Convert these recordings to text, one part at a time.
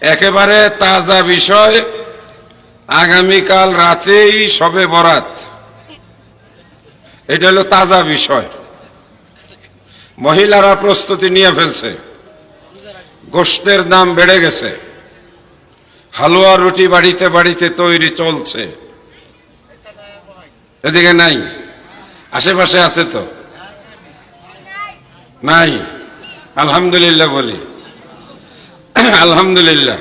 একেবারে তাজা বিষয়, আগামীকাল রাতেই সবে বরাত। এটা হলো তাজা বিষয়। মহিলারা প্রস্তুতি নিয়ে ফেলছে। গোষ্ঠের দাম বেড়ে গেছে। হালুয়া রুটি বাড়িতে বাড়িতে তৈরি চলছে। এদিকে নাই। আশেপাশে আছে তো? নাই। আলহামদুলিল্লাহ বলি। আলহামদুলিল্লাহ।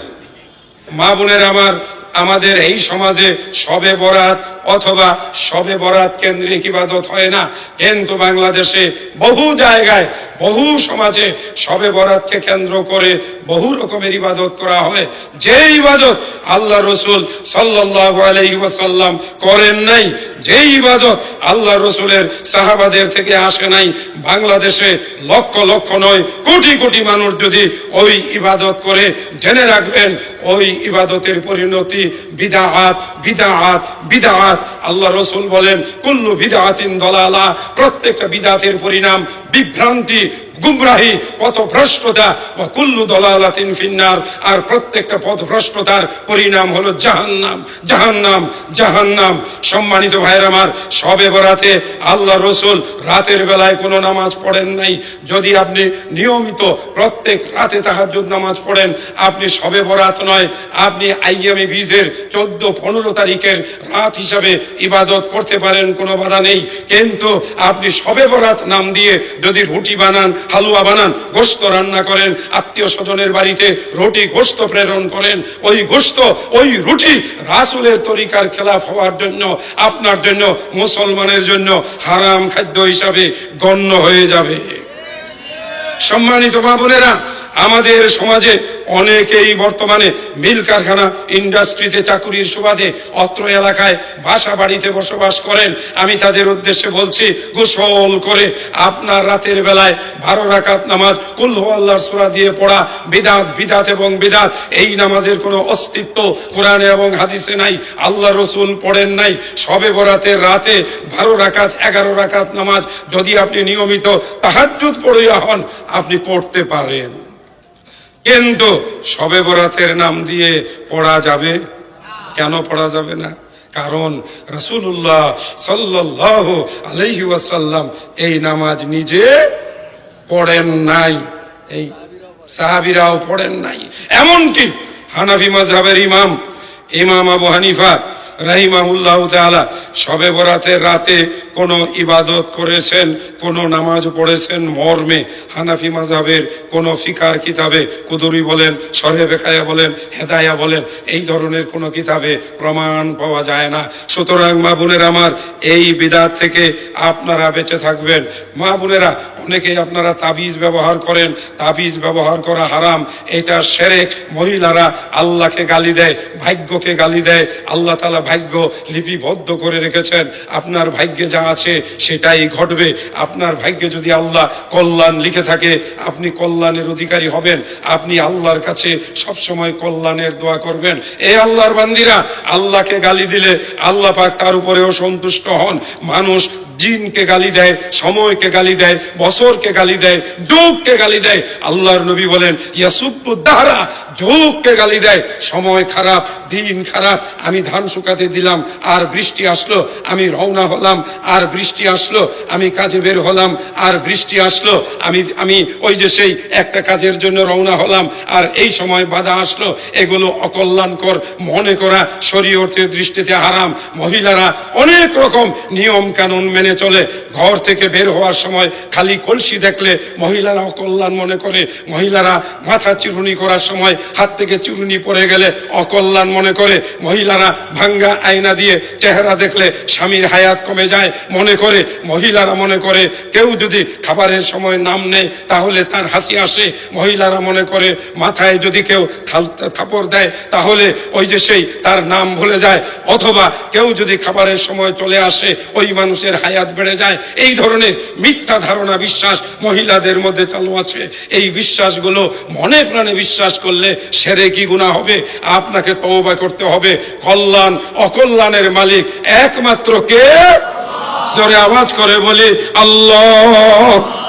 মা বোনের আমার, আমাদের এই সমাজে সবে বরাত অথবা সবে বরাত কেন্দ্রিক ইবাদত হয় না। কিন্তু বাংলাদেশে বহু জায়গায়, বহু সমাজে সবে বরাতকে কেন্দ্র করে বহু রকমের ইবাদত করা হয়। যে ইবাদত আল্লাহ রসুল সাল্লাহ আলাইসাল্লাম করেন নাই যে ইবাদত আল্লাহ রসুলের সাহাবাদের থেকে আসে নাই। বাংলাদেশে লক্ষ লক্ষ নয়, কোটি কোটি মানুষ যদি ওই ইবাদত করে, জেনে রাখবেন, ওই ইবাদতের পরিণতি বিদাহাত বিদাহাত বিদাহাত আল্লাহ রসুল বলেন, কুল্লু বিদাহাতিন দলালা, প্রত্যেকটা বিদাতের পরিণাম বিভ্রান্তি গুমরাহি, পথভ্রষ্টতা বা কুল্লু দলালাতিন ফিন্নার। আর প্রত্যেকটা পথভ্রষ্টতার পরিণাম হলো জাহান্নাম জাহান্নাম জাহান্নাম। সম্মানিত ভাইয়ের আমার, সবে বরাতে আল্লাহ রসুল রাতের বেলায় কোনো নামাজ পড়েন নাই। যদি আপনি নিয়মিত প্রত্যেক রাতে তাহাজ্জুদ নামাজ পড়েন, আপনি সবে বরাত নয়, আপনি আইয়ামি বীজের চোদ্দ পনেরো তারিখের রাত হিসাবে ইবাদত করতে পারেন, কোনো বাধা নেই। কিন্তু আপনি সবে বরাত নাম দিয়ে যদি রুটি বানান হালুয়া বানান, গোস্ত রান্না করেন, আত্মীয় স্বজনের বাড়িতে রুটি, গোস্ত প্রেরণ করেন, ওই গোস্ত, ওই রুটি রাসুলের তরিকার খেলাফ হওয়ার জন্য, আপনার জন্য, মুসলমানের জন্য হারাম খাদ্য হিসাবে গণ্য হয়ে যাবে। সম্মানিত মা বোনেরা আমাদের সমাজে অনেকেই বর্তমানে মিল কারখানা ইন্ডাস্ট্রিতে চাকুরির সুবাদে অত্র এলাকায় বাসা বাড়িতে বসবাস করেন। আমি তাদের উদ্দেশ্যে বলছি, গোসল করে আপনার রাতের বেলায় বারো রাকাত নামাজ কুল্লু আল্লাহর সুরা দিয়ে পড়া, বিদাত বিদাত এবং বিদাত, এই নামাজের কোনো অস্তিত্ব কোরআনে এবং হাদিসে নাই, আল্লাহ রসুল পড়েন নাই। সবে বরাতের রাতে বারো রাকাত, এগারো রাকাত নামাজ যদি আপনি নিয়মিত তাহাজ্জুদ পড়িয়া হন, আপনি পড়তে পারেন। কিন্তু সবে বরাতের নাম দিয়ে পড়া যাবে? কেন পড়া যাবে না? কারণ রসুল্লাহ সাল্লাহ আলহি ওয়াসাল্লাম এই নামাজ নিজে পড়েন নাই। এই সাহাবিরাও পড়েন নাই। এমনকি হানাফি মাজহাবের ইমাম ইমাম আবু হানিফা রাহিমাহুল্লাহ তাআলা সবে বরাতের রাতে কোনো ইবাদত করেছেন, কোনো নামাজ পড়েছেন মর্মে। হানাফি মাযহাবের কোনো ফিকার কিতাবে কুদুরি বলেন সরে বেকায়া বলেন, হেদায়া বলেন, এই ধরনের কোনো কিতাবে প্রমাণ পাওয়া যায় না। সুতরাং মা বোনের আমার, এই বিদাত থেকে আপনারা বেঁচে থাকবেন। মা বোনেরা, অনেকেই আপনারা তাবিজ ব্যবহার করেন, তাবিজ ব্যবহার করা হারাম, এটা সেরেক। মহিলারা আল্লাহকে গালি দেয়, ভাগ্যকে গালি দেয়, আল্লাহ তালা ভাগ্য লিপিবদ্ধ করে রেখেছেন। আপনার ভাগ্যে যা আছে সেটাই ঘটবে। আপনার ভাগ্যে যদি আল্লাহ কল্যাণ লিখে থাকে, আপনি কল্যাণের অধিকারী হবেন। আপনি আল্লাহর কাছে সব সময় কল্যাণের দোয়া করবেন। এ আল্লাহর বান্দিরা, আল্লাহকে গালি দিলে আল্লাহ পাক তার উপরেও সন্তুষ্ট হন। মানুষ জিনকে গালি দেয়, সময়কে গালি দেয়, বছরকে গালি দেয়, যুগকে গালি দেয়। আল্লাহর নবী বলেন ইয়াসুবুদ্দাহারা যুগকে গালি দেয়। সময় খারাপ, দিন খারাপ, আমি ধান শুকাতে দিলাম, আর বৃষ্টি আসলো, আমি রওনা হলাম, আর বৃষ্টি আসলো, আমি কাজে বের হলাম, আর বৃষ্টি আসলো, আমি আমি ওই যে সেই একটা কাজের জন্য রওনা হলাম, আর এই সময় বাধা আসলো, এগুলো অকল্যাণকর, মনে করা শরীয়তের দৃষ্টিতে হারাম। মহিলারা অনেক রকম নিয়ম কানুন মেনে চলে। ঘর থেকে বের হওয়ার সময় খালি কলসি দেখলে মহিলারা অকল্যাণ মনে করে। মহিলারা মাথা চিরুনি করার সময় হাত থেকে চিরুনি পড়ে গেলে অকল্যাণ মনে করে। মহিলারা ভাঙ্গা আয়না দিয়ে চেহারা দেখলে স্বামীর হায়াত কমে যায় মনে করে। মহিলারা মনে করে, কেউ যদি খাবারের সময় নাম নেয় তাহলে তার হাসি আসে। মহিলারা মনে করে, মাথায় যদি কেউ থাপড় দেয় তাহলে ওই যে সেই তার নাম ভুলে যায়। অথবা কেউ যদি খাবারের সময় চলে আসে, ওই মানুষের হায়াত বেড়ে যায়। এই ধরনের মিথ্যা ধারণা বিশ্বাস মহিলাদের মধ্যে চালু আছে। এই বিশ্বাসগুলো মনে প্রাণে বিশ্বাস করলে সেরে কি গুণা হবে? আপনাকে তওবা করতে হবে। কল্যাণ, অকল্যাণের মালিক একমাত্র কে? জোরে আওয়াজ করে বলি, আল্লাহ।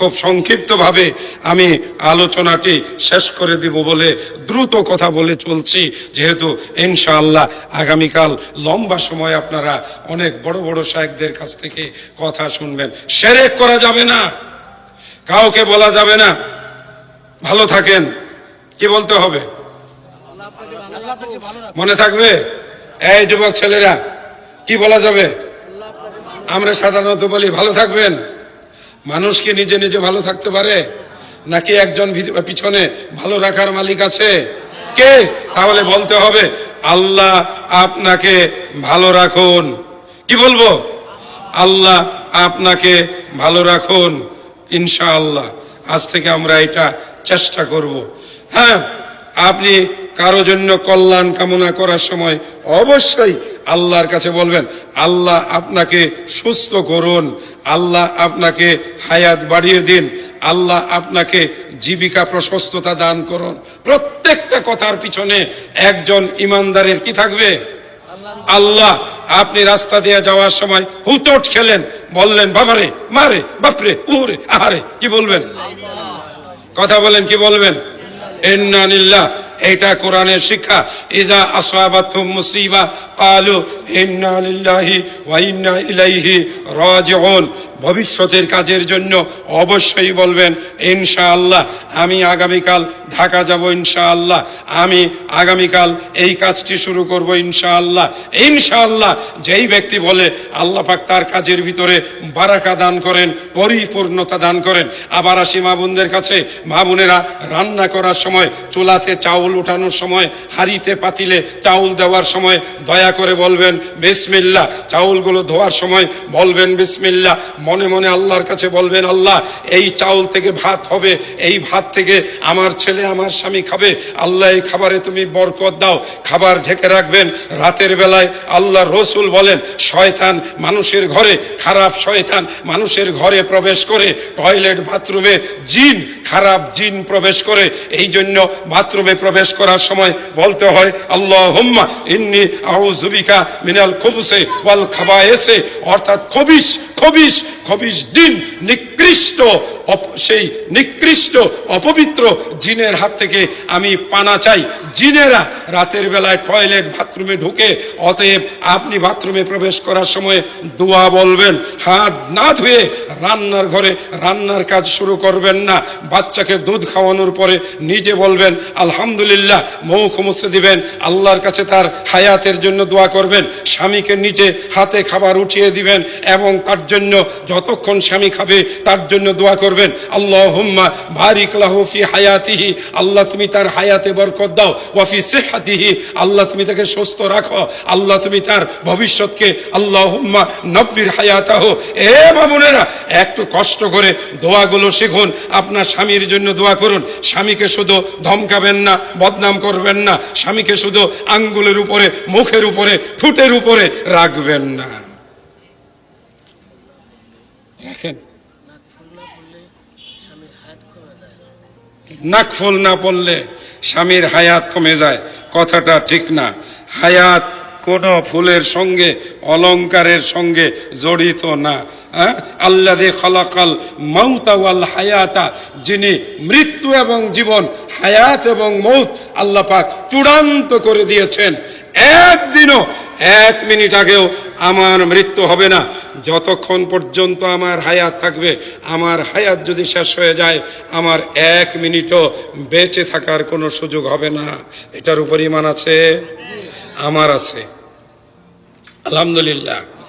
খুব সংক্ষিপ্তভাবে আমি আলোচনাটি শেষ করে দিব বলে দ্রুত কথা বলে চলছি। যেহেতু ইনশাআল্লাহ আগামীকাল লম্বা সময় আপনারা অনেক বড় বড় শায়েকদের কাছ থেকে কথা শুনবেন। সেরেক করা যাবে না। কাউকে বলা যাবে না। ভালো থাকেন। কি বলতে হবে? মনে থাকবে? এই যুবক ছেলেরা, কি বলা যাবে? আমরা সাধারণত বলি, ভালো থাকবেন। মানুষ কি নিজে নিজে ভালো থাকতে পারে? নাকি একজন পিছনে ভালো রাখার মালিক আছে? কে? তাহলে বলতে হবে, আল্লাহ আপনাকে ভালো রাখুন। কি বলব? আল্লাহ আপনাকে ভালো রাখুন, ইনশাআল্লাহ। আজ থেকে আমরা এটা চেষ্টা করব। হ্যাঁ আপনি কারও জন্য কল্যাণ কামনা করার সময় অবশ্যই আল্লাহর কাছে বলবেন, আল্লাহ আপনাকে সুস্থ করুন, আল্লাহ আপনাকে হায়াত বাড়িয়ে দিন, আল্লাহ আপনাকে জীবিকা প্রশস্ততা দান করুন। প্রত্যেকটা কথার পিছনে একজন ইমানদারের কি থাকবে? আল্লাহ, আপনি রাস্তা দিয়ে যাওয়ার সময় হুতট খেলেন, বললেন, বাবারে, মারে, বাপরে উরে আহারে। কি বলবেন? কথা বলেন, কি বলবেন? ইন্নানিল্লাহ এটা কোরআনের শিক্ষা ইজা আসাবাতুম মুসিবা কালু ইন্না লিল্লাহি ওয়া ইন্না ইলাইহি রাজিউন ভবিষ্যতের কাজের জন্য অবশ্যই বলবেন, ইনশাআল্লাহ, আমি আগামীকাল ঢাকা যাব, ইনশাআল্লাহ, আমি আগামীকাল এই কাজটি শুরু করব, ইনশাআল্লাহ ইনশাআল্লাহ। যেই ব্যক্তি বলে আল্লাহ পাক তার কাজের ভিতরে বারাকা দান করেন, পরিপূর্ণতা দান করেন, আবার আসি মা বোনদের কাছে, মা বোনেরা রান্না করার সময়, চুলাতে চাউল উঠানোর সময়, হাড়িতে পাতিলে চাউল দেওয়ার সময়, দয়া করে বলবেন, বিসমিল্লাহ, চাউলগুলো ধোয়ার সময় বলবেন, বিসমিল্লাহ মনে মনে আল্লাহর কাছে বলবেন, আল্লাহ, এই চাউল থেকে ভাত হবে, এই ভাত থেকে আমার ছেলে আমার স্বামী খাবে। আল্লাহ, এই খাবারে তুমি বরকত দাও। খাবার ঢেকে রাখবেন। রাতের বেলায় আল্লাহ রসুল বলেন, শয়তান মানুষের ঘরে, খারাপ শয়তান মানুষের ঘরে প্রবেশ করে, টয়লেট বাথরুমে জিন, খারাপ জিন প্রবেশ করে। এই জন্য বাথরুমে প্রবেশ করার সময় বলতে হয় আল্লাহ হুম্মা ইন্নি আউজুবিকা মিনাল খুবুসে ওয়াল খাবায়েসে। অর্থাৎ খবিস খবিস খবিস জিন নিকৃষ্ট সেই নিকৃষ্ট অপবিত্র জিনের হাত থেকে আমি পানা চাই। জিনেরা রাতের বেলায় টয়লেট বাথরুমে ঢুকে অতএব আপনি বাথরুমে প্রবেশ করার সময় দোয়া বলবেন। হাত না ধুয়ে রান্নার ঘরে রান্নার কাজ শুরু করবেন না। বাচ্চাকে দুধ খাওয়ানোর পরে নিজে বলবেন, আলহামদুলিল্লাহ, মৌখ মুছে দিবেন, আল্লাহর কাছে তার হায়াতের জন্য দোয়া করবেন। স্বামীকে নিজে হাতে খাবার উঠিয়ে দিবেন এবং তার জন্য যতক্ষণ স্বামী খাবে, তার জন্য দোয়া করবেন। আল্লাহ হুম্মা বারিক লাহু ফি হায়াতিহি। আল্লাহ তুমি তার হায়াতে বরকত দাও। ওয়াফি সিহাতিহি। আল্লাহ তুমি তাকে সুস্থ রাখো। আল্লাহ তুমি তার ভবিষ্যৎকে আল্লাহ হুম্মা নব্বির হায়াতাহ। এ বাবুনেরা একটু কষ্ট করে দোয়াগুলো শিখুন। আপনার স্বামীর জন্য দোয়া করুন। স্বামীকে শুধু ধমকাবেন না, বদনাম করবেন না। স্বামীকে শুধু আঙ্গুলের উপরে, মুখের উপরে, ঠুটের উপরে রাখবেন না রাখেন নাকফুল না পড়লে স্বামীর হায়াত কমে যায়। কথাটা ঠিক না। হায়াত কোন ফুলের সঙ্গে অলংকারের সঙ্গে জড়িত না। হ্যাঁ? আল্লাযী খালাকাল মাউতা হায়াতা, যিনি মৃত্যু এবং জীবন, হায়াত এবং মৌত আল্লাহ পাক চূড়ান্ত করে দিয়েছেন। একদিনও, এক মিনিট আগেও আমার মৃত্যু হবে না। যতক্ষণ পর্যন্ত আমার হায়াত থাকবে, আমার হায়াত যদি শেষ হয়ে যায়, আমার এক মিনিটও বেঁচে থাকার কোনো সুযোগ হবে না। এটার উপর ইমান আছে? আমার আছে। আলহামদুলিল্লাহ।